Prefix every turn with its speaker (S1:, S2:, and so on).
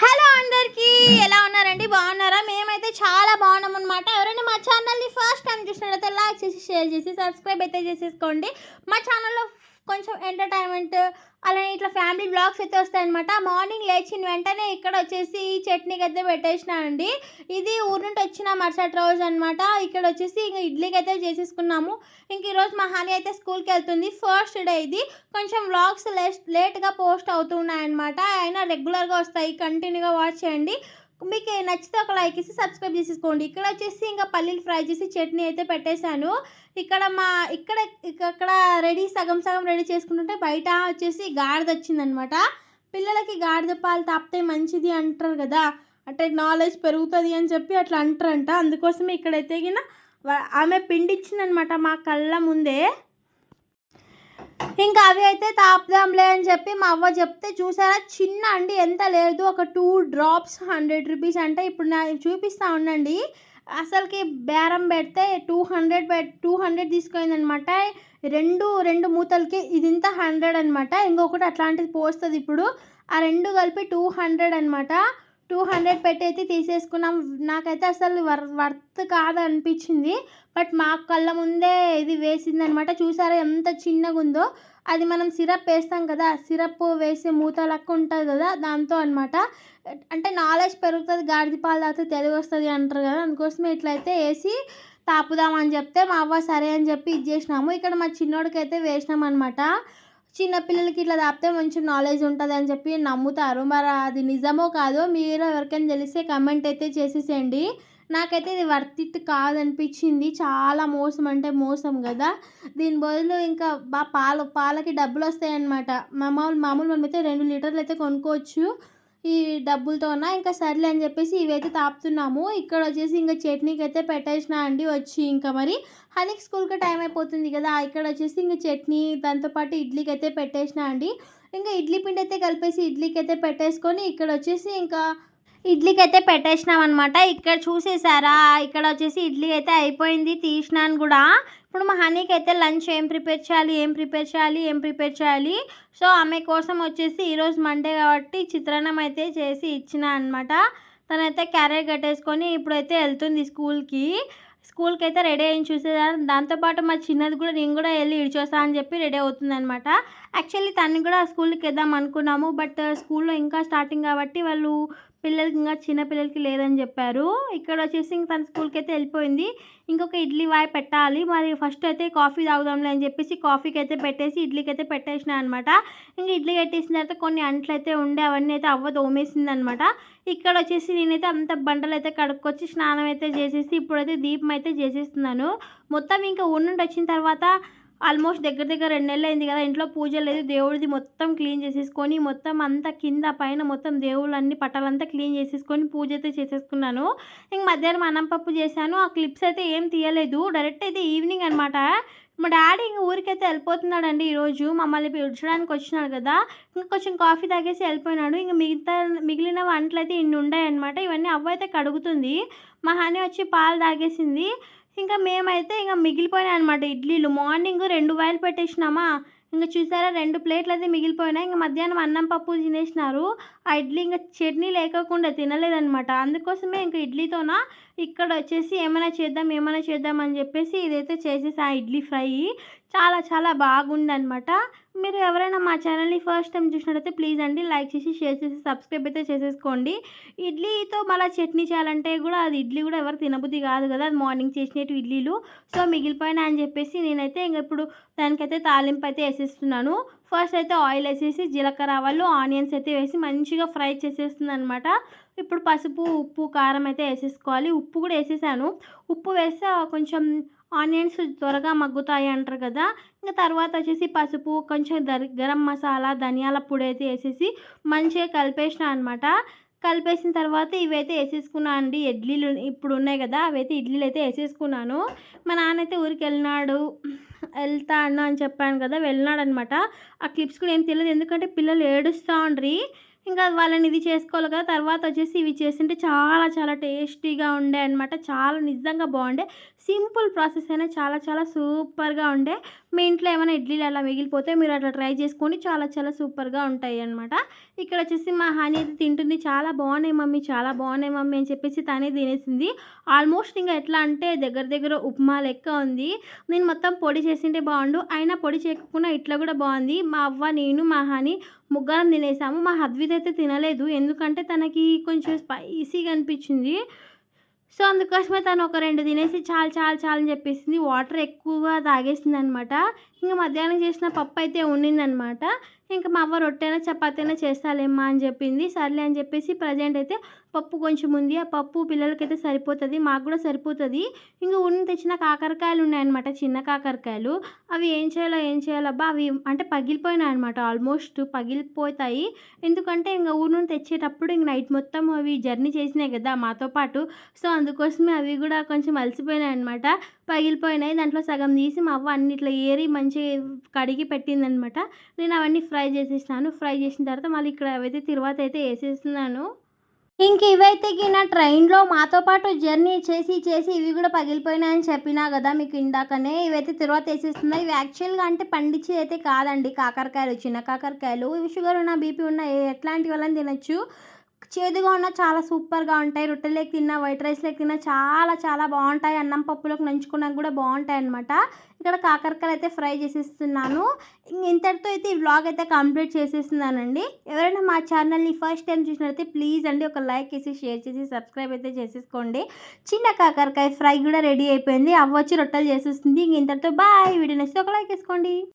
S1: Hello అందరికీ ఎలా ఉన్నారండి? బాగున్నారా? మేమైతే చాలా బాగున్నాం అనమాట ఎవరైనా మా ఛానల్ని ఫస్ట్ టైం చూసినట్లయితే లైక్ చేసి షేర్ చేసి సబ్స్క్రైబ్ అయితే చేసేసుకోండి. మా ఛానల్లో కొంచెం ఎంటర్టైన్మెంట్ అలానే ఇట్లా ఫ్యామిలీ బ్లాగ్స్ అయితే వస్తాయన్నమాట. మార్నింగ్ లేచిన వెంటనే ఇక్కడ వచ్చేసి ఈ చట్నీకి అయితే పెట్టేసినానండి. ఇది ఊరు నుండి వచ్చిన మరుసటి రోజు అనమాట ఇక్కడ వచ్చేసి ఇంకా ఇడ్లీకి అయితే చేసేసుకున్నాము. ఇంక ఈరోజు మా హాని అయితే స్కూల్కి వెళ్తుంది. ఫస్ట్ డే ఇది. కొంచెం వ్లాగ్స్ లేట్గా పోస్ట్ అవుతున్నాయన్నమాట. అయినా రెగ్యులర్గా వస్తాయి. కంటిన్యూగా వాచ్ చేయండి. మీకు నచ్చితే ఒక లైక్ ఇస్తే సబ్స్క్రైబ్ చేసేసుకోండి. ఇక్కడ వచ్చేసి ఇంకా పల్లీలు ఫ్రై చేసి చట్నీ అయితే పెట్టేశాను. ఇక్కడ మా ఇక్కడ ఇక్కడ రెడీ సగం సగం రెడీ చేసుకుంటుంటే బయట వచ్చేసి గాడిద వచ్చిందనమాట. పిల్లలకి గాడిద పాలు తాపితే మంచిది అంటారు కదా. అంటే నాలెడ్జ్ పెరుగుతుంది అని చెప్పి అట్లా అంటారంట. అందుకోసమే ఇక్కడైతే గిన ఆమె పిండిచ్చిందనమాట మా కళ్ళ ముందే. ఇంకా అవి అయితే తాపుదాంలే అని చెప్పి మా అవ్వ చెప్తే చూసారా? చిన్న అండి ఎంత లేదు. ఒక టూ డ్రాప్స్ హండ్రెడ్ రూపీస్ అంటే ఇప్పుడు నా చూపిస్తా ఉండండి. అసలుకి బేరం పెడితే టూ హండ్రెడ్ పె టూ హండ్రెడ్ తీసుకుందనమాట రెండు రెండు మూతలకి ఇది ఇంత హండ్రెడ్ అనమాట. ఇంకొకటి అట్లాంటిది పోస్తుంది ఇప్పుడు. ఆ రెండు కలిపి టూ హండ్రెడ్ అనమాట. టూ హండ్రెడ్ పెట్టి అయితే తీసేసుకున్నాం. నాకైతే అసలు వర్ వర్త్ కాదనిపించింది. బట్ మా కళ్ళ ముందే ఇది వేసింది అనమాట చూసారా ఎంత చిన్నగా ఉందో అది మనం సిరప్ వేస్తాం కదా సిరప్ వేసే మూత లెక్క ఉంటుంది కదా దాంతో అనమాట అంటే నాలెడ్జ్ పెరుగుతుంది గాడిద పాలు తాగితే తెలివి వస్తుంది అంటారు కదా అందుకోసమే ఇట్లయితే వేసి తాపుదామని చెప్తే మా అవ్వ సరే అని చెప్పి ఇది చేసినాము. ఇక్కడ మా చిన్నోడికి అయితే వేసినాం అనమాట చిన్నపిల్లలకి ఇట్లా తాపితే మంచి నాలెడ్జ్ ఉంటుంది అని చెప్పి నమ్ముతారు. మరి అది నిజమో కాదో మీరు ఎవరికైనా తెలిస్తే కమెంట్ అయితే చేసేసేయండి. నాకైతే ఇది వర్త్ ఇట్ కాదనిపించింది. చాలా మోసం అంటే మోసం కదా. దీని బదులు ఇంకా బా పాలు పాలకి డబ్బులు వస్తాయన్నమాట మామూలు మామూలు మనమైతే రెండు లీటర్లు అయితే కొనుక్కోవచ్చు. ఈ డబ్బులతోన? ఇంకా సర్లే అని చెప్పేసి ఇవైతే తాపుతున్నాము. ఇక్కడ వచ్చేసి ఇంకా చట్నీకి అయితే పెట్టేసిన అండి వచ్చి ఇంకా మరి. హనీకి స్కూల్కి టైం అయిపోతుంది కదా. ఇక్కడ వచ్చేసి ఇంకా చట్నీ దాంతోపాటు ఇడ్లీకి అయితే పెట్టేసిన అండి. ఇంకా ఇడ్లీ పిండి అయితే కలిపేసి ఇడ్లీకి అయితే పెట్టేసుకొని ఇక్కడ వచ్చేసి ఇంకా ఇడ్లీకి అయితే పెట్టేసినాం అనమాట ఇక్కడ చూసేసారా? ఇక్కడ వచ్చేసి ఇడ్లీ అయితే అయిపోయింది. తీసినాను కూడా. ఇప్పుడు మా హనీకి అయితే లంచ్ ఏం ప్రిపేర్ చేయాలి? ఏం ప్రిపేర్ చేయాలి? ఏం ప్రిపేర్ చేయాలి? సో ఆమె కోసం వచ్చేసి ఈరోజు మండే కాబట్టి చిత్రాన్నం అయితే చేసి ఇచ్చిన అనమాట తనైతే క్యారెట్ కట్టేసుకొని ఇప్పుడైతే వెళ్తుంది స్కూల్కి. స్కూల్కి అయితే రెడీ అయ్యి చూసేదాన్ని. దాంతోపాటు మా చిన్నది కూడా నేను కూడా వెళ్ళి ఇడిచొస్తా అని చెప్పి రెడీ అవుతుంది అనమాట యాక్చువల్లీ తను కూడా స్కూల్కి వెళ్దాం అనుకున్నాము. బట్ స్కూల్లో ఇంకా స్టార్టింగ్ కాబట్టి వాళ్ళు పిల్లలకి ఇంకా చిన్న పిల్లలకి లేదని చెప్పారు. ఇక్కడ వచ్చేసి ఇంక తన స్కూల్కి అయితే వెళ్ళిపోయింది. ఇంకొక ఇడ్లీ వాయి పెట్టాలి. మరి ఫస్ట్ అయితే కాఫీ తాగుదాంలే అని చెప్పేసి కాఫీకి అయితే పెట్టేసి ఇడ్లీకి అయితే పెట్టేసిన అనమాట ఇంక ఇడ్లీ పెట్టేసిన తర్వాత కొన్ని అంట్లు అయితే ఉండే అవన్నీ అయితే అవ్వ తోమేసింది అనమాట ఇక్కడ వచ్చేసి నేనైతే అంత బండలు అయితే కడుక్కొచ్చి స్నానం అయితే చేసేసి ఇప్పుడైతే దీపం అయితే చేసేస్తున్నాను. మొత్తం ఇంకా ఉండి వచ్చిన తర్వాత ఆల్మోస్ట్ దగ్గర దగ్గర రెండు నెలలు అయింది కదా ఇంట్లో పూజ లేదు దేవుడిది మొత్తం క్లీన్ చేసేసుకొని మొత్తం అంతా కింద పైన మొత్తం దేవుళ్ళన్ని పట్టాలంతా క్లీన్ చేసేసుకొని పూజ అయితే చేసేసుకున్నాను. ఇంక మధ్యాహ్నం అన్నం పప్పు చేశాను ఆ క్లిప్స్ అయితే ఏం తీయలేదు డైరెక్ట్ అయితే ఈవినింగ్ అనమాట మా డాడీ ఇంక ఊరికైతే వెళ్ళిపోతున్నాడండి ఈరోజు మమ్మల్ని పిలిచడానికి వచ్చినాడు కదా ఇంకా కొంచెం కాఫీ తాగేసి వెళ్ళిపోయినాడు. ఇంక మిగతా మిగిలిన వంటలు అయితే ఇన్ని ఉన్నాయన్నమాట ఇవన్నీ అవ్వ అయితే కడుగుతుంది. మా హనీ వచ్చి పాలు తాగేసింది ఇంకా మేమైతే ఇంకా మిగిలిపోయినాయి అనమాట ఇడ్లీలు. మార్నింగ్ రెండు వాయిలు పెట్టేసినామా. ఇంకా చూసారా రెండు ప్లేట్లు అయితే మిగిలిపోయినాయి. ఇంకా మధ్యాహ్నం అన్నం పప్పు తినేసినారు. ఆ ఇడ్లీ ఇంకా చట్నీ లేకుండా తినలేదనమాట అందుకోసమే ఇంకా ఇడ్లీతోన ఇక్కడ వచ్చేసి ఏమైనా చేద్దాం ఏమైనా చేద్దాం అని చెప్పేసి ఇదైతే చేసేసి ఆ ఇడ్లీ ఫ్రై. చాలా చాలా బాగుందనమాట మీరు ఎవరైనా మా ఛానల్ని ఫస్ట్ టైం చూసినట్టయితే ప్లీజ్ అండి లైక్ చేసి షేర్ చేసి సబ్స్క్రైబ్ అయితే చేసేసుకోండి. ఇడ్లీతో మళ్ళీ చట్నీ చేయాలంటే కూడా అది ఇడ్లీ కూడా ఎవరు తినబుద్ధి కాదు కదా. అది మార్నింగ్ చేసినట్టు ఇడ్లీలు. సో మిగిలిపోయినా అని చెప్పేసి నేనైతే ఇంక ఇప్పుడు దానికైతే తాలింపు అయితే వేసేస్తున్నాను. ఫస్ట్ అయితే ఆయిల్ వేసేసి జీలకర్ర ఆవాలు ఆనియన్స్ అయితే వేసి మంచిగా ఫ్రై చేసేస్తుంది అనమాట ఇప్పుడు పసుపు ఉప్పు కారం అయితే వేసేసుకోవాలి. ఉప్పు కూడా వేసేసాను. ఉప్పు వేస్తే కొంచెం ఆనియన్స్ త్వరగా మగ్గుతాయి అంటారు కదా. ఇంకా తర్వాత వచ్చేసి పసుపు కొంచెం గరం మసాలా ధనియాల పొడి అయితే వేసేసి మంచిగా కలిపేసిన అనమాట కలిపేసిన తర్వాత ఇవైతే వేసేసుకున్నా అండి. ఇడ్లీలు ఇప్పుడు ఉన్నాయి కదా అవైతే ఇడ్లీలు అయితే వేసేసుకున్నాను. మా నాన్న అయితే ఊరికి వెళ్ళినాడు వెళ్తా అన్న అని చెప్పాను కదా వెళ్ళినాడు అనమాట ఆ క్లిప్స్ కూడా ఏం తెలియదు. ఎందుకంటే పిల్లలు ఏడుస్తూ ఉండ్రి. ఇంకా వాళ్ళని ఇది చేసుకోవాలి కదా తర్వాత వచ్చేసి ఇవి చేసింటే చాలా చాలా టేస్టీగా ఉండే అనమాట చాలా నిజంగా బాగుండే. సింపుల్ ప్రాసెస్ అయినా చాలా చాలా సూపర్గా ఉండే. మీ ఇంట్లో ఏమైనా ఇడ్లీలు అలా మిగిలిపోతే మీరు అట్లా ట్రై చేసుకొని చాలా చాలా సూపర్గా ఉంటాయి అనమాట ఇక్కడ వచ్చేసి మా హనీ అయితే తింటుంది. చాలా బాగున్నాయి మమ్మీ చాలా బాగున్నాయి మమ్మీ అని చెప్పేసి తనే తినేసింది. ఆల్మోస్ట్ ఇంకా ఎట్లా అంటే దగ్గర దగ్గర ఉప్మా లెక్క ఉంది. నేను మొత్తం పొడి చేసింటే బాగుండు. అయినా పొడి చేయకుండా ఇట్లా కూడా బాగుంది. మా అవ్వ నేను మా హనీ ముగ్గురం తినేసాము. మా హద్విత్ అయితే తినలేదు. ఎందుకంటే తనకి కొంచెం స్పైసీగా అనిపించింది. సో అందుకోసమే తను ఒక రెండు తినేసి చాలు చాలు చాలు అని చెప్పేసింది. వాటర్ ఎక్కువగా తాగేసింది అనమాట ఇంకా మధ్యాహ్నం చేసిన పప్పు అయితే ఉండిందనమాట ఇంకా మా అవ్వ రొట్టెనా చపాతీనా చేస్తాలేమ్మా అని చెప్పింది. సర్లే అని చెప్పేసి ప్రజెంట్ అయితే పప్పు కొంచెం ఉంది. ఆ పప్పు పిల్లలకైతే సరిపోతుంది మాకు కూడా సరిపోతుంది. ఇంకా ఉన్న తెచ్చిన కాకరకాయలు ఉన్నాయన్నమాట చిన్న కాకరకాయలు. అవి ఏం చేయాలో ఏం చేయాలో అబ్బా అవి అంటే పగిలిపోయినాయి అనమాట ఆల్మోస్ట్ పగిలిపోతాయి. ఎందుకంటే ఇంకా ఊరు నుండి తెచ్చేటప్పుడు ఇంక నైట్ మొత్తం అవి జర్నీ చేసినాయి కదా మాతో పాటు. సో అందుకోసమే అవి కూడా కొంచెం అలసిపోయినాయి అనమాట పగిలిపోయినాయి. దాంట్లో సగం తీసి మా అవ్వ అన్నిట్లో ఏరి మంచిగా కడిగి పెట్టిందనమాట నేను అవన్నీ ఫ్రై చేసేసినాను. ఫ్రై చేసిన తర్వాత మళ్ళీ ఇక్కడ అవైతే తిరువాత అయితే వేసేస్తున్నాను. ఇంక ఇవైతే నా ట్రైన్లో మాతో పాటు జర్నీ చేసి చేసి ఇవి కూడా పగిలిపోయినాయని చెప్పినా కదా మీకు ఇందాకనే. ఇవైతే తర్వాత వేసేస్తున్నాయి. ఇవి యాక్చువల్గా అంటే పండించి అయితే కాదండి. కాకరకాయలు చిన్న కాకరకాయలు. ఇవి షుగర్ ఉన్న బీపీ ఉన్న ఏ- ఎట్లాంటి వాళ్ళని తినచ్చు. చేదుగా ఉన్న చాలా సూపర్గా ఉంటాయి. రొట్టెలేకి తిన్నా వైట్ రైస్లోకి తిన్నా చాలా చాలా బాగుంటాయి. అన్నం పప్పులోకి నంచుకున్నా కూడా బాగుంటాయి అనమాట ఇక్కడ కాకరకాయలు అయితే ఫ్రై చేసేస్తున్నాను. ఇంక ఇంతటితో అయితే ఈ వ్లాగ్ అయితే కంప్లీట్ చేసేస్తున్నానండి. ఎవరైనా మా ఛానల్ని ఫస్ట్ టైం చూసినట్లయితే ప్లీజ్ అండి ఒక లైక్ చేసి షేర్ చేసి సబ్స్క్రైబ్ అయితే చేసేసుకోండి. చిన్న కాకరకాయ ఫ్రై కూడా రెడీ అయిపోయింది. అవ్వచ్చి రొట్టెలు చేసేస్తుంది. ఇంక ఇంతటితో బాయ్. వీడియో నచ్చితే ఒక లైక్ వేసుకోండి.